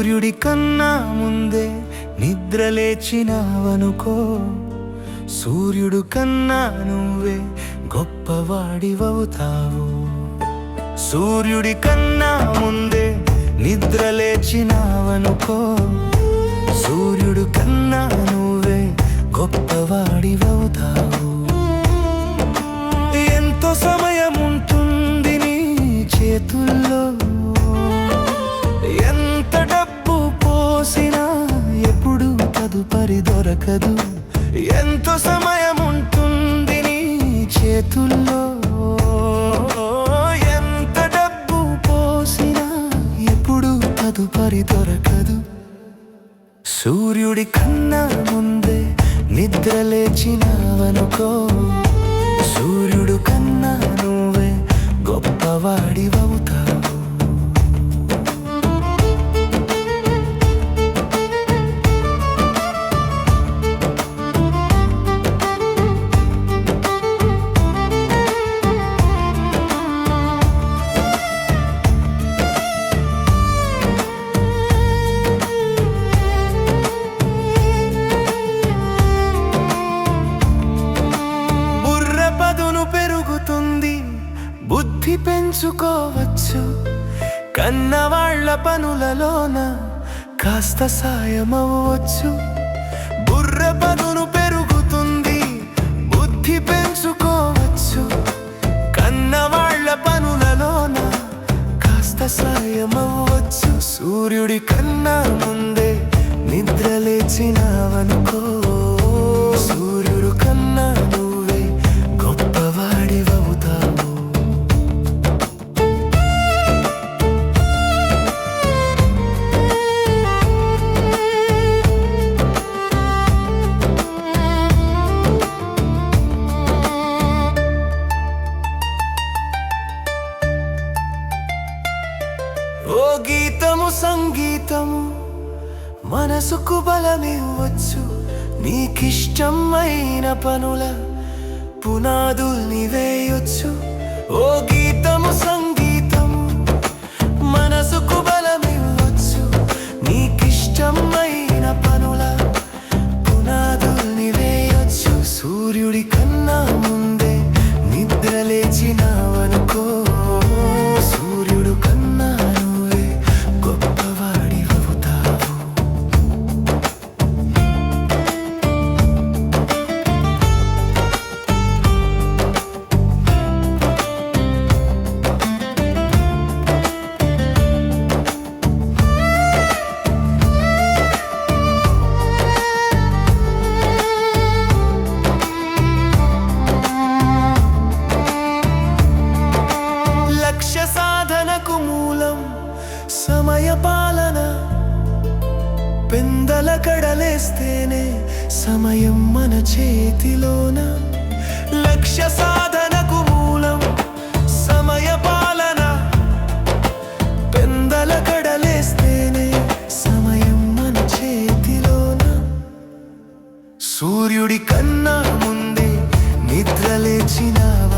సూర్యుడి కన్నా ముందే నిద్ర లేచినావనుకో. సూర్యుడు కన్నా నువ్వే గొప్పవాడివవుతావు. సూర్యుడి కన్నా ముందే నిద్ర లేచినావనుకో. సూర్యుడు కన్నా నువ్వే గొప్పవాడివవుతావు. ఎంతో సమయం ఉంటుంది నీ చేతుల్లో. దొరకదు. ఎంత సమయం ఉంటుంది నీ చేతుల్లో. ఎంత డబ్బు పోసినా ఎప్పుడు తదుపరి దొరకదు. సూర్యుడి కన్నా ముందే నిద్ర లేచినావనుకో. సూర్యుడు కన్నా నువ్వే గొప్పవాడివవుతావు. బుద్ధి పెంచుకోవచ్చు. కన్నవాళ్ళ పనులలోన కాస్త సాయమవ్వచ్చు. బుర్ర పదును పెరుగుతుంది బుద్ధి పెంచుకోవచ్చు. కన్నవాళ్ళ పనులలోన కాస్త సాయమవ్వచ్చు. సూర్యుడి కన్నా ముందే నిద్ర లేచినావనుకో. మనసుకు బలమివ్వచ్చు. నీకిష్టమైన పనుల పునాదుల్ని వేయొచ్చు. ఓ లేస్తేనే సమయం మన చేతిలోన. లక్ష్య సాధనకు మూలం సమయ పాలన. పెందల కడలేస్తేనే సమయం మన చేతిలోన. సూర్యుడి కన్నా ముందే నిద్ర లేచినావు